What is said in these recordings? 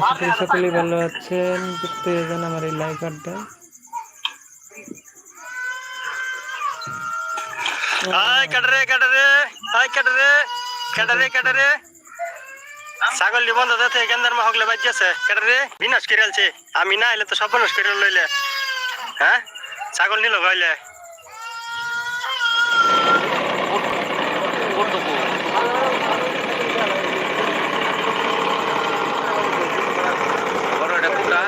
আশা সকলেই ভালো আছেন। প্রত্যেকজন আমার এই লাইভ আড্ডায় আয়, কাটরে কাটরে, আয়, কাটরে কাটরে কাটরে। ছাগল বন্ধ যাতে গেন্দার মা হগলে বাজিয়েছে কাটরে বিনাশ করে আমি না এলে তো সব বিনাশ করে লইলে। হ্যাঁ? ছাগল নিল বড় এটা কুটা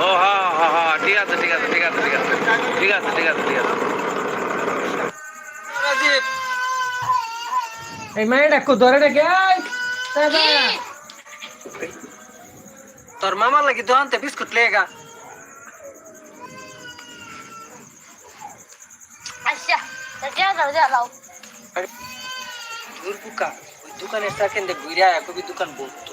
ও হ্যাঁ হ্যাঁ হ্যাঁ ঠিক আছে ঠিক আছে ঠিক আছে ঠিক আছে ঠিক আছে ঠিক আছে। এই মায়ের ডাকো ধরে ডাকে তোর মামার লাগি দোকানতে বিস্কুট লেগা আচ্ছা যা যাও যা যাও। দুর্বুকা ওই দোকানের সেকেন্ডে ঘুরে আয়া কবি দোকান বলতো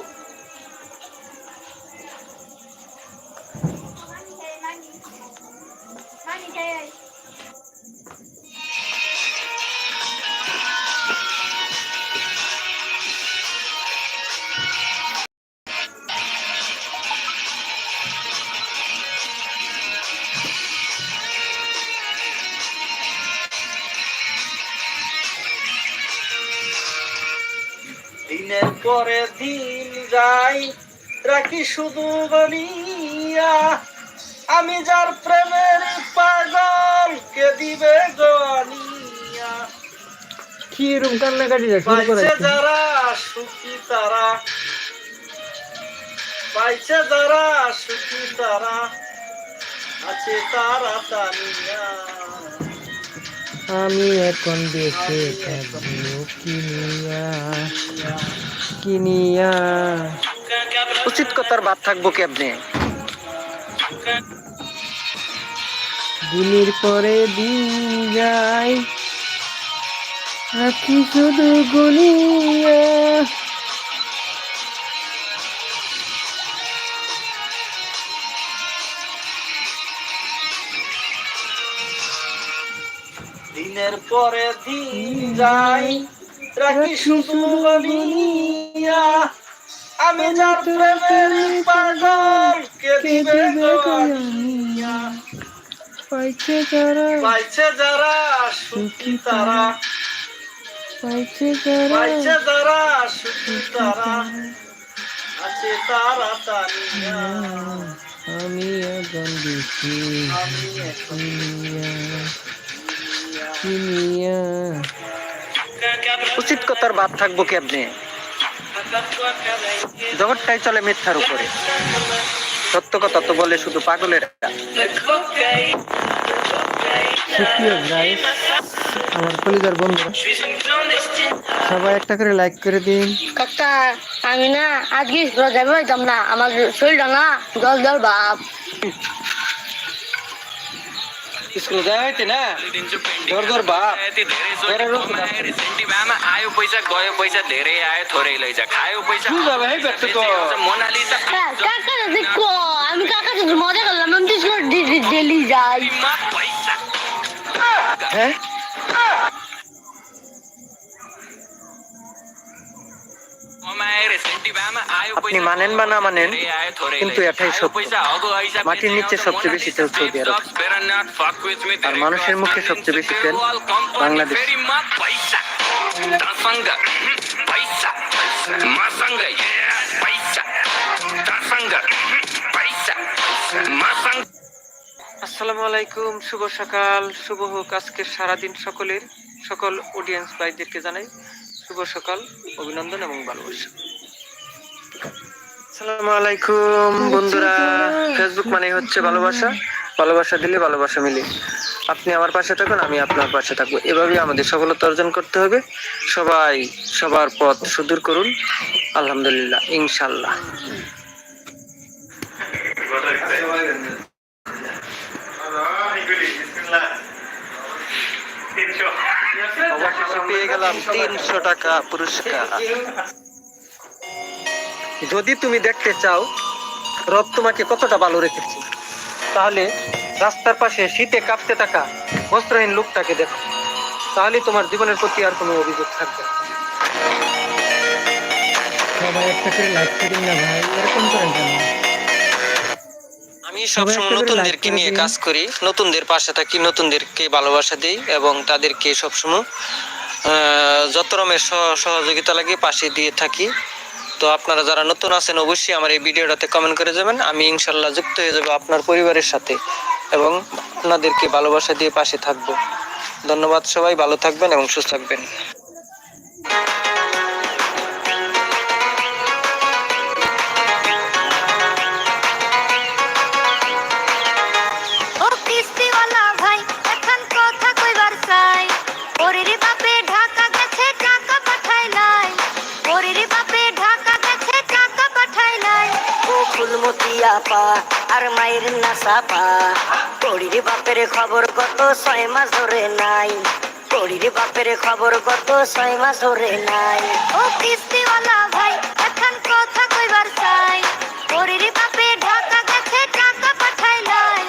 দিনের পরে দিন যাই রাখি শুধু গনিয়া আমি যার কি রুম কান্না কাটি যা শুরু করে পাইছে যারা সুখী তারা। পাইছে যারা সুখী তারা। আছে তারা তানিয়া। আমি এখন বেঁচে থাকব কিনিয়া কিনিয়া উচিত কথার বাদ থাকব কেমনে দিনের পরে দিন যায়। রাখি শুধু গুনিয়া। দিনের পরে দিন যাই রাখি শুধু গনিয়া। আমি যার প্রেমের পাগল কে দিবে গনিয়া পাইছে যারা পাইছে যারা সুখী তারা। পাইছে যারা পাইছে যারা সুখী তারা। আছে তারা তানিয়া। আমি এখন বেশি আমি এখন কিনিয়া উচিত কথার বাদ থাকব কি আপনি? জগৎটাই চলে মিথ্যার উপরে। সত্য কথা তো বলে শুধু পাগলের। সুপ্রিয় গাইস আমার কলিজার বন্ধু। সবাই একটা করে লাইক করে দিন। কাকা আমি না আজকে রোজা হইতাম না আমার শরীরটা না জল জল বাপ સ્કૂલ ગયા હોય ને જોર જોર બાપ ઘરે રોક આયો પૈસા ગયો પૈસા ધેરે આયો થોરે લઈ જા ખાયો પૈસા શું જાવે মজা করলাম হ্যাঁ? আপনি মানেন বা না মানেন, কিন্তু এটাই সত্য। মাটির নিচে সবচেয়ে বেশি তেল সৌদি আরব আর মানুষের মুখে সবচেয়ে বেশি তেল বাংলাদেশ। আসসালামু আলাইকুম, শুভ সকাল, শুভ হোক আজকের সারাদিন সকলের, সকল অডিয়েন্স ভাইদেরকে জানাই শুভ সকাল, অভিনন্দন এবং ভালোবাসা। আসসালামু আলাইকুম বন্ধুরা ফেসবুক মানে হচ্ছে ভালোবাসা ভালোবাসা দিলে ভালোবাসা মিলে। আপনি আমার পাশে থাকুন, আমি আপনার পাশে থাকব। এভাবেই আমাদের সফলতা অর্জন করতে হবে। সবাই সবার পথ সুদূর করুন, আলহামদুলিল্লাহ, ইনশাল্লাহ। পেয়ে গেলাম তিনশো টাকা পুরস্কার। যদি তুমি দেখতে চাও রব তোমাকে কতটা ভালো রেখেছে তাহলে রাস্তার পাশে শীতে কাঁপতে থাকা বস্ত্রহীন লোকটাকে দেখো। তাহলে তোমার জীবনের প্রতি আর কোনো অভিযোগ থাকবে আমি সবসময় নতুনদেরকে নিয়ে কাজ করি। নতুনদের পাশে থাকি নতুনদেরকে ভালোবাসা দিই এবং তাদেরকে সবসময় যত রকমের সহ- সহযোগিতা লাগে পাশে দিয়ে থাকি। তো আপনারা যারা নতুন আছেন, অবশ্যই আমার এই ভিডিওটাতে কমেন্ট করে যাবেন। আমি ইনশাল্লাহ যুক্ত হয়ে যাব আপনার পরিবারের সাথে এবং আপনাদেরকে ভালোবাসা দিয়ে পাশে থাকব। ধন্যবাদ সবাই, ভালো থাকবেন এবং সুস্থ থাকবেন। আপা আর মায়ের নাসাপা পড়ির বাপের খবর কত ছয় মাস ধরে নাই। পড়ির বাপের খবর কত ছয় মাস ধরে নাই। ও কিস্তিওয়ালা ভাই এখন কথা কইবার চাই। ওরে রে বাপে ঢাকা গেছে টাকা পাঠাই নাই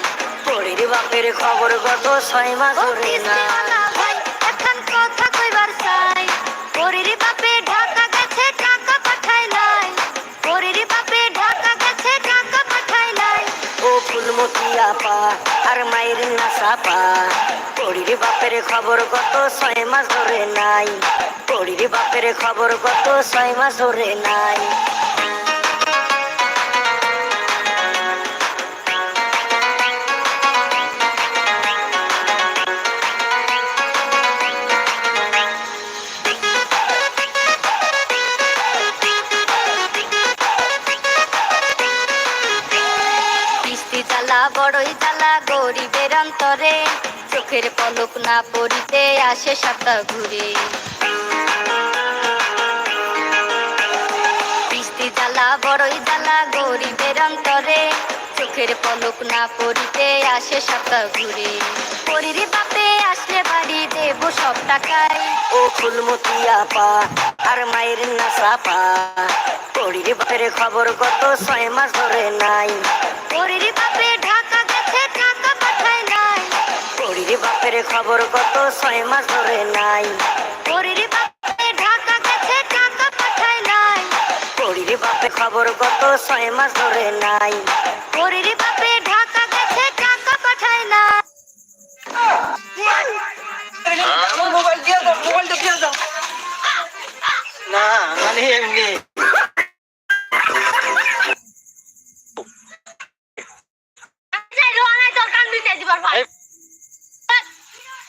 পড়ির বাপের খবর কত ছয় মাস ধরে নাই। আপা আর মায়ের নাসাপা। পড়ির বাপের খবর কত ছয় মাস ধরে নাই। পড়ির বাপের খবর কত ছয় মাস ধরে নাই। না পড়িতে আসে সাতটা ঘুরে। কিস্তি জ্বালা, বড়ই জ্বালা, গরিবের অন্তরে। চোখের পলক না পড়িতে আসে সাতটা ঘুরে। পরিরে বাপে আসলে বাড়ি দেব সব টাকায়। ও ফুলমতি আপা আর মায়ের নাসাপা পড়ির বাপের খবর কত ছয় মাস ধরে নাই। পড়ির বাপের খবর কত ছয় মাস ধরে নাই। পরিরে বাপে ঢাকা গেছে টাকা পাঠায় নাই। পড়ির বাপের খবর কত ছয় মাস ধরে নাই। পরিরে বাপে ঢাকা গেছে টাকা পাঠায় না আমার মোবাইল দিয়ে দাও মোবাইলটা দিয়ে দাও। না মানে এমনি।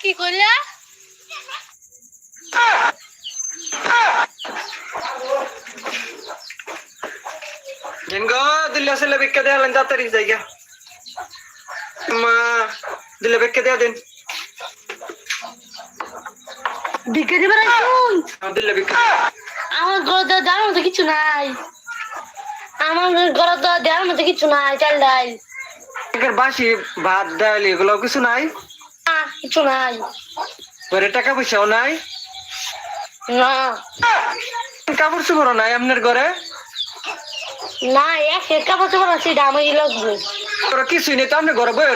কি করলে? দিল্লি আসলে তাড়াতাড়ি মা দিন। ভিক্ষা দিবার ভিক্ষা। আমার ঘরে তো দেওয়ার মতো কিছু নাই। আমার ঘরে তো দেওয়ার মতো কিছু নাই চাল ডাল। বাসি ভাত ডাল এগুলো কিছু নাই। কিছু নাই। ঘরে টাকা পয়সাও নাই? না। কাপড় চোপড় নাই আপনার ঘরে? এক নেই তো আপনি বই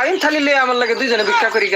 আইন থালি আমার লাগে দুইজনে ভিক্ষা করি